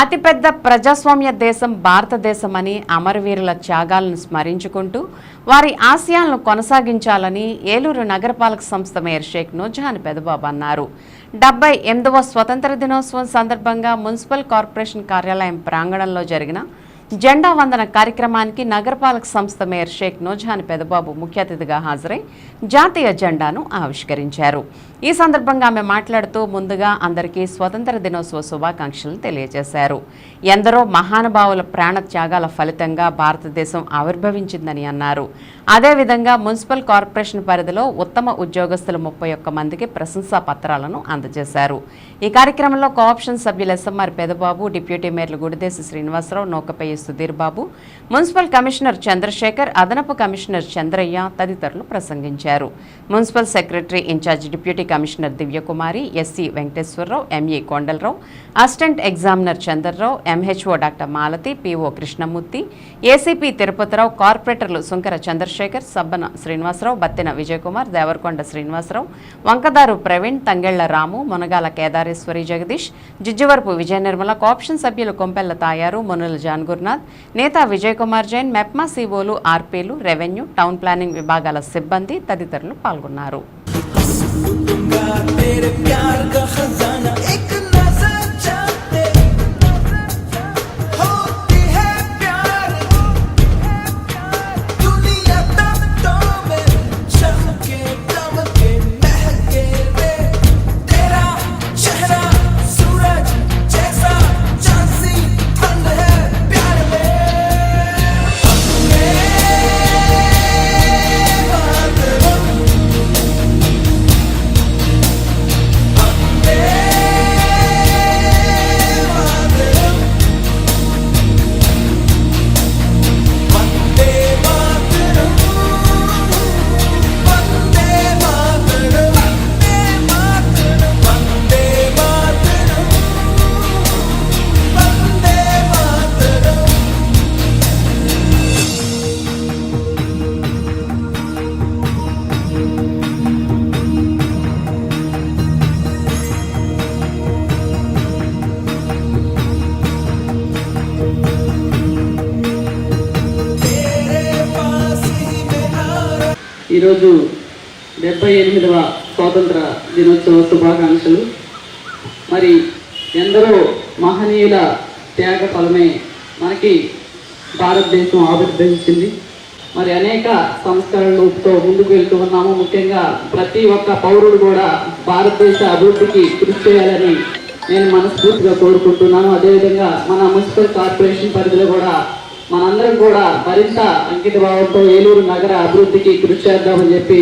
అతిపెద్ద ప్రజాస్వామ్య దేశం భారతదేశం అని అమరవీరుల త్యాగాలను స్మరించుకుంటూ వారి ఆశయాలను కొనసాగించాలని ఏలూరు నగరపాలక సంస్థ మేయర్ షేక్ నూజహాన్ పెదబాబు అన్నారు. డెబ్బై ఎనిమిదవ స్వతంత్ర దినోత్సవం సందర్భంగా మున్సిపల్ కార్పొరేషన్ కార్యాలయం ప్రాంగణంలో జరిగిన జెండా వందన కార్యక్రమానికి నగరపాలక సంస్థ మేయర్ షేక్ నోజాన్ పెదబాబు ముఖ్య అతిథిగా హాజరై జాతీయ జెండాను ఆవిష్కరించారు. ఈ సందర్భంగా ఆమె మాట్లాడుతూ ముందుగా అందరికీ స్వతంత్ర దినోత్సవ శుభాకాంక్షలు తెలియజేశారు. ఎందరో మహానుభావుల ప్రాణ త్యాగాల ఫలితంగా భారతదేశం ఆవిర్భవించిందని అన్నారు. అదేవిధంగా మున్సిపల్ కార్పొరేషన్ పరిధిలో ఉత్తమ ఉద్యోగస్తులు ముప్పై ఒక్క మందికి ప్రశంసా పత్రాలను అందజేశారు. ఈ కార్యక్రమంలో కోఆప్షన్ సభ్యులు S M R Pedababu deputy మేయర్లు Gudidesi Srinivasarao నౌకపై Sudheer Babu municipal commissioner Chandrasekhar అదనపు కమిషనర్ చంద్రయ్య తదితరులు ప్రసంగించారు. Municipal secretary incharge deputy commissioner Divyakumari S C Venkateswararao M E Kondalarao assistant examiner Chandrarao M H O doctor Malathi P O Krishnamurthy A C P Tirupatirao కార్పొరేటర్లు Sunkara Chandrasekhar Sabbana Srinivasarao Battena Vijayakumar Devarakonda Srinivasarao Vankadaru Praveen Tangella Ramu Munagala Kedareswari Jagadish Jijjavarapu Vijaya Nirmala caption సభ్యులు Kompella Tayaru Munula John Gurunath నేత విజయ్ కుమార్ జైన్ మెప్మా సీఓలు ఆర్పీలు revenue town planning విభాగాల సిబ్బంది తదితరులు పాల్గొన్నారు. ఈరోజు డెబ్బై ఎనిమిదవ స్వాతంత్ర దినోత్సవ శుభాకాంక్షలు. మరి ఎందరో మహనీయుల త్యాగ ఫలమే మనకి భారతదేశం ఆవిర్భవించింది. మరి అనేక సంస్కరణలతో ముందుకు వెళ్తూ ఉన్నాము. ముఖ్యంగా ప్రతి ఒక్క పౌరుడు కూడా భారతదేశ అభివృద్ధికి కృషి చేయాలని నేను మనస్ఫూర్తిగా కోరుకుంటున్నాను. అదేవిధంగా మన మున్సిపల్ కార్పొరేషన్ పరిధిలో కూడా మనందరం కూడా మరింత అంకిత భావంతో ఏలూరు నగర అభివృద్ధికి కృషి చేద్దామని చెప్పి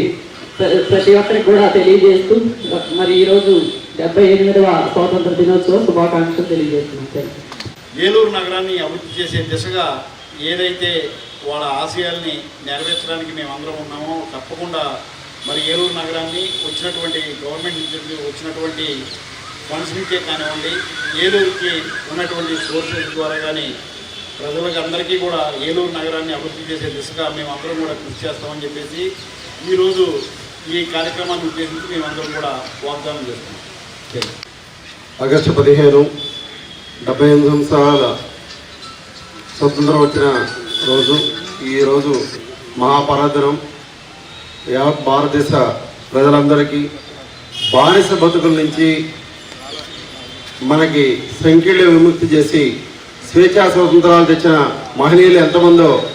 ప్రతి ఒక్కరికి కూడా తెలియజేస్తూ మరి ఈరోజు డెబ్బై ఎనిమిదవ స్వాతంత్ర దినోత్సవ శుభాకాంక్షలు తెలియజేస్తున్నాం. ఏలూరు నగరాన్ని అభివృద్ధి చేసే దిశగా ఏదైతే వాళ్ళ ఆశయాల్ని నెరవేర్చడానికి మేమందరం ఉన్నామో తప్పకుండా మరి ఏలూరు నగరాన్ని వచ్చినటువంటి గవర్నమెంట్ నుంచి వచ్చినటువంటి ఫండ్స్ నుంచే కానివ్వండి ఏలూరుకి ఉన్నటువంటి సోర్సెస్ ద్వారా కానీ ప్రజలకు అందరికీ కూడా ఏలూరు నగరాన్ని అభివృద్ధి చేసే దిశగా మేమందరం కూడా కృషి చేస్తామని చెప్పేసి ఈరోజు ఈ కార్యక్రమాన్ని ఉద్దేశించి మేమందరం కూడా వాగ్దానం చేస్తున్నాం. ఆగస్టు పదిహేను డెబ్బై ఎనిమిది సంవత్సరాల స్వతంత్రం వచ్చిన రోజు ఈ రోజు మహాపరాధనం. యావత్ భారతదేశ ప్రజలందరికీ బానిస బతుకుల నుంచి మనకి సంకీర్ణ విముక్తి చేసి స్వేచ్ఛా స్వతంత్రాలు తెచ్చిన మహనీయులు ఎంతమందో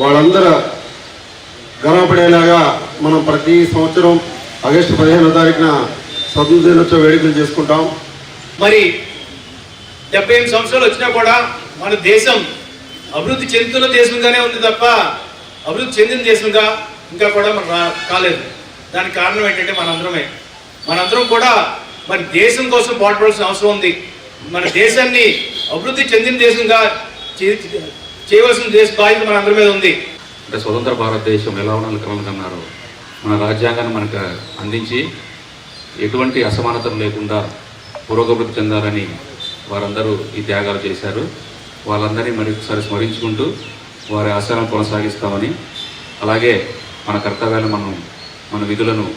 వాళ్ళందరూ గర్వపడేలాగా మనం ప్రతి సంవత్సరం ఆగస్టు పదిహేనో తారీఖున స్వతంత్ర దినోత్సవ వేడుకలు చేసుకుంటాం. మరి డెబ్బై ఎనిమిది సంవత్సరాలు వచ్చినా కూడా మన దేశం అభివృద్ధి చెందుతున్న దేశంగానే ఉంది తప్ప అభివృద్ధి చెందిన దేశంగా ఇంకా కూడా మన రా- కాలేదు. దానికి కారణం ఏంటంటే మనందరమే. మనందరం కూడా మరి దేశం కోసం పాటుపడాల్సిన అవసరం ఉంది. మన దేశాన్ని అభివృద్ధి చెందిన దేశంగా చే- చేయవలసిన దేశ బాధ్యత మనందరి మీద ఉంది. అంటే స్వతంత్ర భారతదేశం ఎలా ఉండాలి కలగన్నారు మన రాజ్యాంగాన్ని మనకు అందించి ఎటువంటి అసమానతలు లేకుండా పురోగతి చెందాలని వారందరూ ఈ త్యాగాలు చేశారు. వాళ్ళందరినీ మరొకసారి స్మరించుకుంటూ వారి ఆశయాలను కొనసాగిస్తామని అలాగే మన కర్తవ్యాలను మనం మన విధులను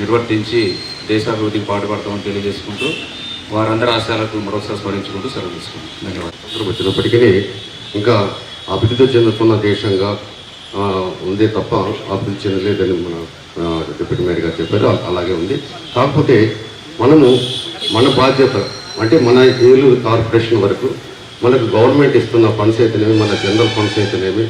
నిర్వర్తించి దేశాభివృద్ధికి పాటుపడతామని తెలియజేసుకుంటూ వారందరి ఆశయాలకు మరోసారి స్మరించుకుంటూ సెలవు తీసుకున్నాం ధన్యవాదాలు. వచ్చినప్పటికీ ఇంకా అభివృద్ధి చెందుతున్న దేశంగా ఉందే ఉంది తప్ప అభివృద్ధి చెందలేదని మన డిప్యూటీ మేయర్ గారు చెప్పారు. అలాగే ఉంది. కాకపోతే మనము మన బాధ్యత అంటే మన ఏలూరు కార్పొరేషన్ వరకు మనకు గవర్నమెంట్ ఇస్తున్న ఫండ్స్ అయితేనేమి మన జనరల్ ఫండ్స్ అయితేనేమి